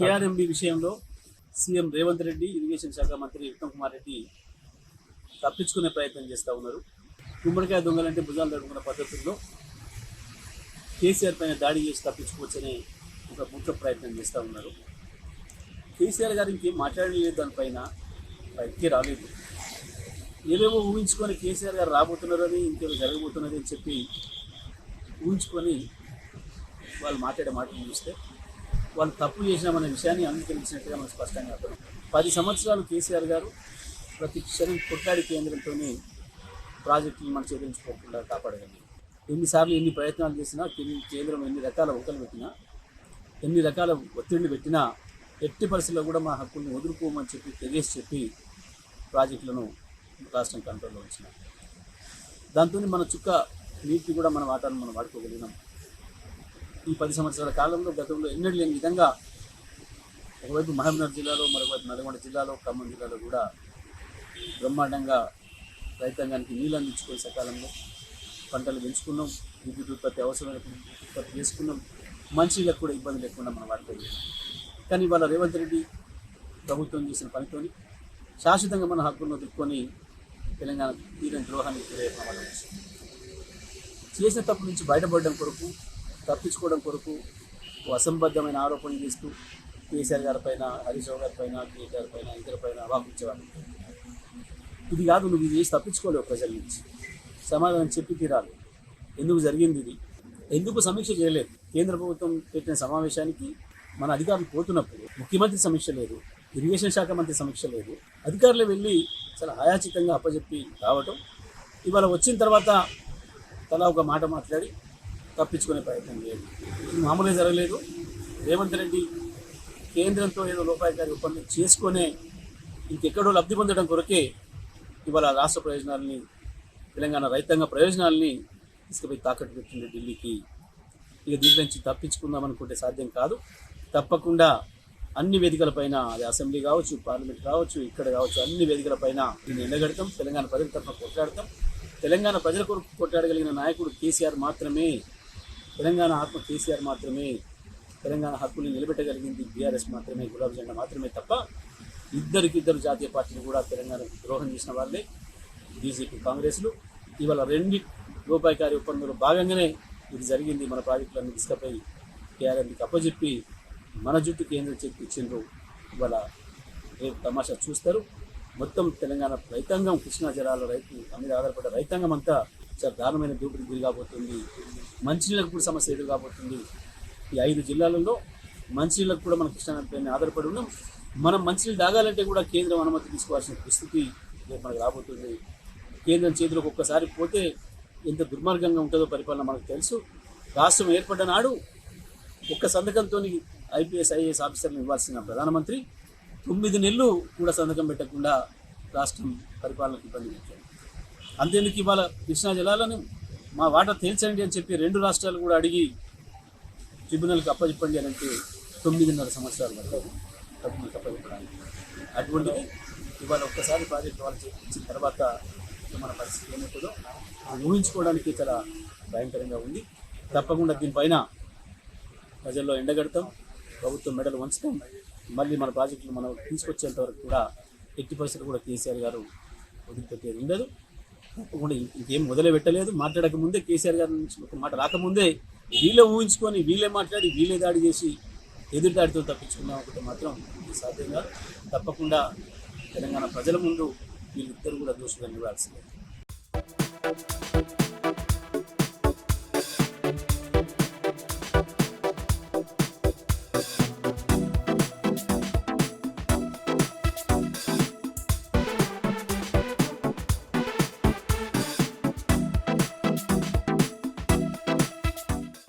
KRMB విషయంలో CM Revanth Reddy irrigation శాఖ మంత్రి ఉత్తమ్ కుమార్ రెడ్డి తప్పించుకునే ప్రయత్నం చేస్తూ ఉన్నారు. గుమ్మడికాయ దొంగలంటే భుజాలు దడుకున్న పద్ధతుల్లో కేసీఆర్ పైన దాడి చేసి తప్పించుకోవచ్చనే ఒక ముఖ్య ప్రయత్నం చేస్తూ ఉన్నారు. కేసీఆర్ గారు ఇంకేం మాట్లాడలేదు దానిపైన బయటికి రాలేదు. ఏవేవో ఊహించుకొని కేసీఆర్ గారు రాబోతున్నారని ఇంకేమో జరగబోతున్నది అని చెప్పి ఊహించుకొని వాళ్ళు మాట్లాడే మాటలు చూస్తే వాళ్ళు తప్పు చేసినామనే విషయాన్ని అంగీకరించినట్టుగా మనకు స్పష్టంగా అర్థం పది సంవత్సరాలు కేసీఆర్ గారు ప్రతి క్షణం కొట్లాడి కేంద్రంతోనే ప్రాజెక్టులు మన చేయించుకోకుండా కాపాడగలిగింది ఎన్నిసార్లు ఎన్ని ప్రయత్నాలు చేసినా కేంద్రం ఎన్ని రకాల ఊకలు పెట్టినా ఎన్ని రకాల ఒత్తిడిని పెట్టినా ఎట్టి పరిస్థితుల్లో కూడా మా హక్కుల్ని వదులుకోమని చెప్పి తెగేసి చెప్పి ప్రాజెక్టులను రాష్ట్రం కంట్రోల్లో ఉంచినాం. దాంతో మన చుక్క నీటికి కూడా మన వాటాను మనం వాడుకోగలిగినాం. ఈ పది సంవత్సరాల కాలంలో గతంలో ఎన్నడూ లేని విధంగా ఒకవైపు మహబూబ్నగర్ జిల్లాలో మరొకవైపు నల్గొండ జిల్లాలో ఖమ్మం జిల్లాలో కూడా బ్రహ్మాండంగా రైతాంగానికి నీళ్ళు అందించుకొని సకాలంలో పంటలు పెంచుకున్నాం విద్యుత్ ఉత్పత్తి అవసరమైన ఉత్పత్తి చేసుకున్నాం. మనుషులకు కూడా ఇబ్బంది లేకుండా మనం వాడుకోగలిగాం కానీ ఇవాళ రేవంత్ రెడ్డి ప్రభుత్వం చేసిన పనితోని శాశ్వతంగా మన హక్కులను వదులుకొని తెలంగాణ తీరని ద్రోహానికి చేసిన తప్పు నుంచి బయటపడడం కొరకు తప్పించుకోవడం కొరకు అసంబద్ధమైన ఆరోపణలు చేస్తూ కేసీఆర్ గారి పైన హరీష్ రావు గారి పైన కేటీఆర్ పైన ఇతర పైన అవాపించేవాళ్ళు ఇది కాదు నువ్వు ఇది చేసి తప్పించుకోలేవు ప్రజల నుంచి. సమాధానం చెప్పి తీరాలి. ఎందుకు జరిగింది ఇది? ఎందుకు సమీక్ష చేయలేదు? కేంద్ర ప్రభుత్వం పెట్టిన సమావేశానికి మన అధికారులు పోతున్నప్పుడు ముఖ్యమంత్రి సమీక్ష లేదు ఇరిగేషన్ శాఖ మంత్రి సమీక్ష లేదు అధికారులు వెళ్ళి చాలా ఆయాచితంగా అప్పచెప్పి రావటం ఇవాళ వచ్చిన తర్వాత తలా ఒక మాట మాట్లాడి తప్పించుకునే ప్రయత్నం లేదు. మామూలుగా జరగలేదు. రేవంత్ రెడ్డి కేంద్రంతో ఏదో లోపాయకారి ఒప్పందం చేసుకునే ఇంకెక్కడో లబ్ధి పొందడం కొరకే ఇవాళ రాష్ట్ర ప్రయోజనాలని తెలంగాణ రైతాంగ ప్రయోజనాలని తీసుకుపోయి తాకట్టు పెట్టింది ఢిల్లీకి. ఇక దీని నుంచి తప్పించుకుందాం అనుకుంటే సాధ్యం కాదు. తప్పకుండా అన్ని వేదికలపైన అది అసెంబ్లీ కావచ్చు పార్లమెంట్ కావచ్చు ఇక్కడ కావచ్చు అన్ని వేదికలపైన దీన్ని ఎండగడతాం తెలంగాణ ప్రజల తరఫున కొట్లాడతాం. తెలంగాణ ప్రజల కొరకు కొట్లాడగలిగిన నాయకుడు కేసీఆర్ మాత్రమే తెలంగాణ ఆత్మ కేసీఆర్ మాత్రమే తెలంగాణ హక్కుల్ని నిలబెట్టగలిగింది బీఆర్ఎస్ మాత్రమే గులాబ్ జెండా మాత్రమే తప్ప ఇద్దరికిద్దరు జాతీయ పార్టీలు కూడా తెలంగాణకు ద్రోహం చేసిన వాళ్ళే బీజేపీ కాంగ్రెస్లు. ఇవాళ రెండు రూపాయికారి ఒప్పందంలో భాగంగానే ఇది జరిగింది. మన ప్రాజెక్టులన్నీ తీసుకుపోయి కేఆర్ఎంకి అప్పజెప్పి మన జుట్టు కేంద్రం చేతికి ఇచ్చిండ్రు. ఇవాళ రేపు తమాషా చూస్తారు. మొత్తం తెలంగాణ రైతాంగం కృష్ణా జలాల రైతు మీద ఆధారపడ్డ రైతాంగం అంతా చాలా దారుణమైన దూపిడి గురి కాబోతుంది మంచినీళ్ళకు కూడా సమస్య ఎదురు కాబోతుంది ఈ ఐదు జిల్లాలలో మంచినీళ్ళకు కూడా మన కృష్ణానదిపై ఆధారపడి ఉన్నాం. మనం మంచినీళ్ళు తాగాలంటే కూడా కేంద్రం అనుమతి తీసుకోవాల్సిన పరిస్థితి మనకు రాబోతుంది. కేంద్రం చేతిలోకి ఒక్కసారి పోతే ఎంత దుర్మార్గంగా ఉంటుందో పరిపాలన మనకు తెలుసు. రాష్ట్రం ఏర్పడ్డ నాడు ఒక్క సంతకంతో ఐపీఎస్ ఐఏఎస్ ఆఫీసర్లు ఇవ్వాల్సిన ప్రధానమంత్రి తొమ్మిది నెలలు కూడా సంతకం పెట్టకుండా రాష్ట్రం పరిపాలనకు ఇబ్బంది పెట్టారు. అంతేందుకు ఇవాళ కృష్ణా జిల్లాలను మా వాటా తేల్చండి అని చెప్పి రెండు రాష్ట్రాలు కూడా అడిగి ట్రిబ్యునల్కి అప్పచెప్పండి అని అంటే తొమ్మిదిన్నర సంవత్సరాలు పడతారు ట్రిబ్యునల్కి అప్పచెప్పడానికి. అటువంటిది ఇవాళ ఒక్కసారి ప్రాజెక్ట్ వాళ్ళు చేయించిన తర్వాత మన పరిస్థితి ఏమవుతుందో అది ఊహించుకోవడానికి చాలా భయంకరంగా ఉంది. తప్పకుండా దీనిపైన ప్రజల్లో ఎండగడతాం ప్రభుత్వం మెడలు వంచుతాం. మళ్ళీ మన ప్రాజెక్టులు మనం తీసుకొచ్చేంత వరకు కూడా ఎట్టి పరిస్థితులు కూడా కేసీఆర్ గారు వదిలిపెట్టేది ఉండదు. ఇంకేం మొదలు పెట్టలేదు. మాట్లాడక ముందే కేసీఆర్ గారి నుంచి ఒక మాట రాకముందే వీళ్ళే ఊహించుకొని వీళ్ళే మాట్లాడి వీళ్ళే దాడి చేసి ఎదురు దాడితో తప్పించుకుందాం ఒకటి మాత్రం సాధ్యంగా తప్పకుండా తెలంగాణ ప్రజల ముందు వీళ్ళిద్దరు కూడా దోషులుగా నిలవాల్సిందే